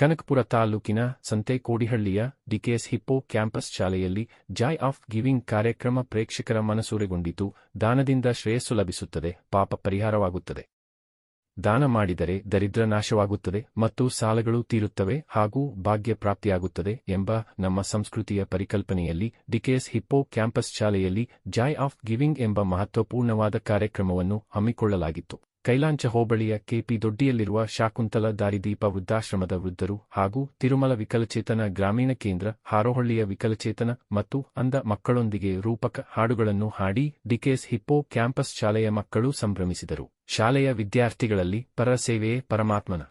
ಕನಕಪುರ ತಾಲೂಕಿನ ಸಂತೆಕೋಡಿಹಳ್ಳಿಯ DKS hippo campus ಶಾಲೆಯಲ್ಲಿ joy of giving ಕಾರ್ಯಕ್ರಮ ಪ್ರೇಕ್ಷಕರ ಮನಸೂರೆಗೊಂಡಿತು. ದಾನದಿಂದ ಶ್ರೇಯಸ್ಸು ಲಭಿಸುತ್ತದೆ, ಪಾಪ ಪರಿಹಾರವಾಗುತ್ತದೆ. ದಾನ ಮಾಡಿದರೆ ದರಿದ್ರ ನಾಶವಾಗುತ್ತದೆ ಮತ್ತು ಸಾಲಗಳು ತೀರುತ್ತವೆ ಹಾಗೂ ಭಾಗ್ಯ ಪ್ರಾಪ್ತಿಯಾಗುತ್ತದೆ ಎಂಬ ನಮ್ಮ ಸಂಸ್ಕೃತಿಯ ಪರಿಕಲ್ಪನೆಯಲ್ಲಿ ಡಿಕೆಎಸ್ ಹಿಪ್ಪೋ ಕ್ಯಾಂಪಸ್ ಶಾಲೆಯಲ್ಲಿ ಜಾಯ್ ಆಫ್ ಗಿವಿಂಗ್ ಎಂಬ ಮಹತ್ವಪೂರ್ಣವಾದ ಕಾರ್ಯಕ್ರಮವನ್ನು ಹಮ್ಮಿಕೊಳ್ಳಲಾಗಿತ್ತು. ಕೈಲಾಂಚ ಹೋಬಳಿಯ ಕೆಪಿ ದೊಡ್ಡಿಯಲ್ಲಿರುವ ಶಾಕುಂತಲ ದಾರಿದೀಪ ವೃದ್ಧಾಶ್ರಮದ ವೃದ್ಧರು ಹಾಗೂ ತಿರುಮಲ ವಿಕಲಚೇತನ ಗ್ರಾಮೀಣ ಕೇಂದ್ರ, ಹಾರೋಹಳ್ಳಿಯ ವಿಕಲಚೇತನ ಮತ್ತು ಅಂಧ ಮಕ್ಕಳೊಂದಿಗೆ ರೂಪಕ ಹಾಡುಗಳನ್ನು ಹಾಡಿ ಡಿಕೆಎಸ್ ಹಿಪ್ಪೋ ಕ್ಯಾಂಪಸ್ ಶಾಲೆಯ ಮಕ್ಕಳು ಸಂಭ್ರಮಿಸಿದರು. ಶಾಲೆಯ ವಿದ್ಯಾರ್ಥಿಗಳಲ್ಲಿ ಪರ ಸೇವೆಯೇ ಪರಮಾತ್ಮನ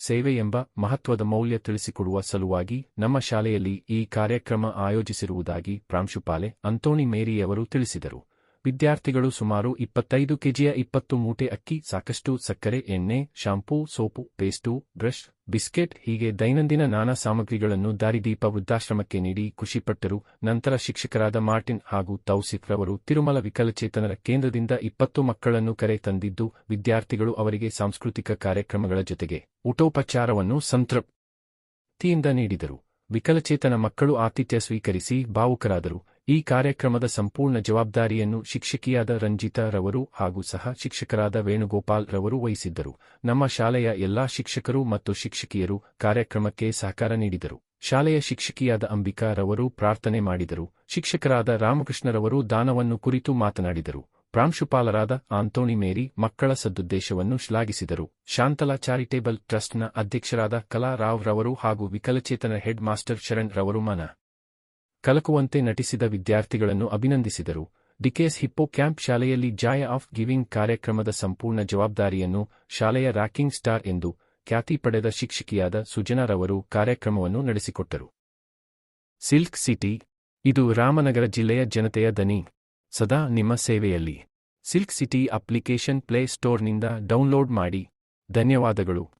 ಸೇವೆ ಎಂಬ ಮಹತ್ವದ ಮೌಲ್ಯ ತಿಳಿಸಿಕೊಡುವ ಸಲುವಾಗಿ ನಮ್ಮ ಶಾಲೆಯಲ್ಲಿ ಈ ಕಾರ್ಯಕ್ರಮ ಆಯೋಜಿಸಿರುವುದಾಗಿ ಪ್ರಾಂಶುಪಾಲೆ ಅಂತೋಣಿ ಮೇರಿಯವರು ತಿಳಿಸಿದರು. ವಿದ್ಯಾರ್ಥಿಗಳು ಸುಮಾರು ಇಪ್ಪತ್ತೈದು ಕೆಜಿಯ ಇಪ್ಪತ್ತು ಮೂಟೆ ಅಕ್ಕಿ, ಸಾಕಷ್ಟು ಸಕ್ಕರೆ, ಎಣ್ಣೆ, shampoo, soap, paste, brush, biscuit ಹೀಗೆ ದೈನಂದಿನ ನಾನಾ ಸಾಮಗ್ರಿಗಳನ್ನು ದಾರಿದೀಪ ವೃದ್ಧಾಶ್ರಮಕ್ಕೆ ನೀಡಿ ಖುಷಿಪಟ್ಟರು. ನಂತರ ಶಿಕ್ಷಕರಾದ ಮಾರ್ಟಿನ್ ಹಾಗೂ ತೌಸಿಫ್ ರವರು ತಿರುಮಲ ವಿಕಲಚೇತನರ ಕೇಂದ್ರದಿಂದ ಇಪ್ಪತ್ತು ಮಕ್ಕಳನ್ನು ಕರೆ ತಂದಿದ್ದು, ವಿದ್ಯಾರ್ಥಿಗಳು ಅವರಿಗೆ ಸಾಂಸ್ಕೃತಿಕ ಕಾರ್ಯಕ್ರಮಗಳ ಜೊತೆಗೆ ಊಟೋಪಚಾರವನ್ನು ಸಂತೃಪ್ತಿಯಿಂದ ನೀಡಿದರು. ವಿಕಲಚೇತನ ಮಕ್ಕಳು ಆತಿಥ್ಯ ಸ್ವೀಕರಿಸಿ ಭಾವುಕರಾದರು. ಈ ಕಾರ್ಯಕ್ರಮದ ಸಂಪೂರ್ಣ ಜವಾಬ್ದಾರಿಯನ್ನು ಶಿಕ್ಷಕಿಯಾದ ರಂಜಿತಾ ರವರು ಹಾಗೂ ಸಹ ಶಿಕ್ಷಕರಾದ ವೇಣುಗೋಪಾಲ್ ರವರು ವಹಿಸಿದ್ದರು. ನಮ್ಮ ಶಾಲೆಯ ಎಲ್ಲಾ ಶಿಕ್ಷಕರು ಮತ್ತು ಶಿಕ್ಷಕಿಯರು ಕಾರ್ಯಕ್ರಮಕ್ಕೆ ಸಹಕಾರ ನೀಡಿದರು. ಶಾಲೆಯ ಶಿಕ್ಷಕಿಯಾದ ಅಂಬಿಕಾ ರವರು ಪ್ರಾರ್ಥನೆ ಮಾಡಿದರು. ಶಿಕ್ಷಕರಾದ ರಾಮಕೃಷ್ಣರವರು ದಾನವನ್ನು ಕುರಿತು ಮಾತನಾಡಿದರು. ಪ್ರಾಂಶುಪಾಲರಾದ ಆಂತೋಣಿ ಮೇರಿ ಮಕ್ಕಳ ಸದುದ್ದೇಶವನ್ನು ಶ್ಲಾಘಿಸಿದರು. ಶಾಂತಲಾ ಚಾರಿಟೇಬಲ್ ಟ್ರಸ್ಟ್ನ ಅಧ್ಯಕ್ಷರಾದ ಕಲಾ ರಾವ್ ರವರು ಹಾಗೂ ವಿಕಲಚೇತನ ಹೆಡ್ ಮಾಸ್ಟರ್ ಶರಣ್ ರವರು ಮನ ಕಲಕುವಂತೆ ನಟಿಸಿದ ವಿದ್ಯಾರ್ಥಿಗಳನ್ನು ಅಭಿನಂದಿಸಿದರು. ಡಿಕೆಎಸ್ ಹಿಪ್ಪೋ ಕ್ಯಾಂಪ್ ಶಾಲೆಯಲ್ಲಿ ಜಾಯ ಆಫ್ ಗಿವಿಂಗ್ ಕಾರ್ಯಕ್ರಮದ ಸಂಪೂರ್ಣ ಜವಾಬ್ದಾರಿಯನ್ನು ಶಾಲೆಯ ರಾಕಿಂಗ್ ಸ್ಟಾರ್ ಎಂದು ಖ್ಯಾತಿ ಪಡೆದ ಶಿಕ್ಷಕಿಯಾದ ಸುಜನಾರವರು ಕಾರ್ಯಕ್ರಮವನ್ನು ನಡೆಸಿಕೊಟ್ಟರು. ಸಿಲ್ಕ್ ಸಿಟಿ, ಇದು ರಾಮನಗರ ಜಿಲ್ಲೆಯ ಜನತೆಯ ದನಿ. ಸದಾ ನಿಮ್ಮ ಸೇವೆಯಲ್ಲಿ. ಸಿಲ್ಕ್ ಸಿಟಿ ಅಪ್ಲಿಕೇಶನ್ ಪ್ಲೇ ಸ್ಟೋರ್ನಿಂದ ಡೌನ್ಲೋಡ್ ಮಾಡಿ. ಧನ್ಯವಾದಗಳು.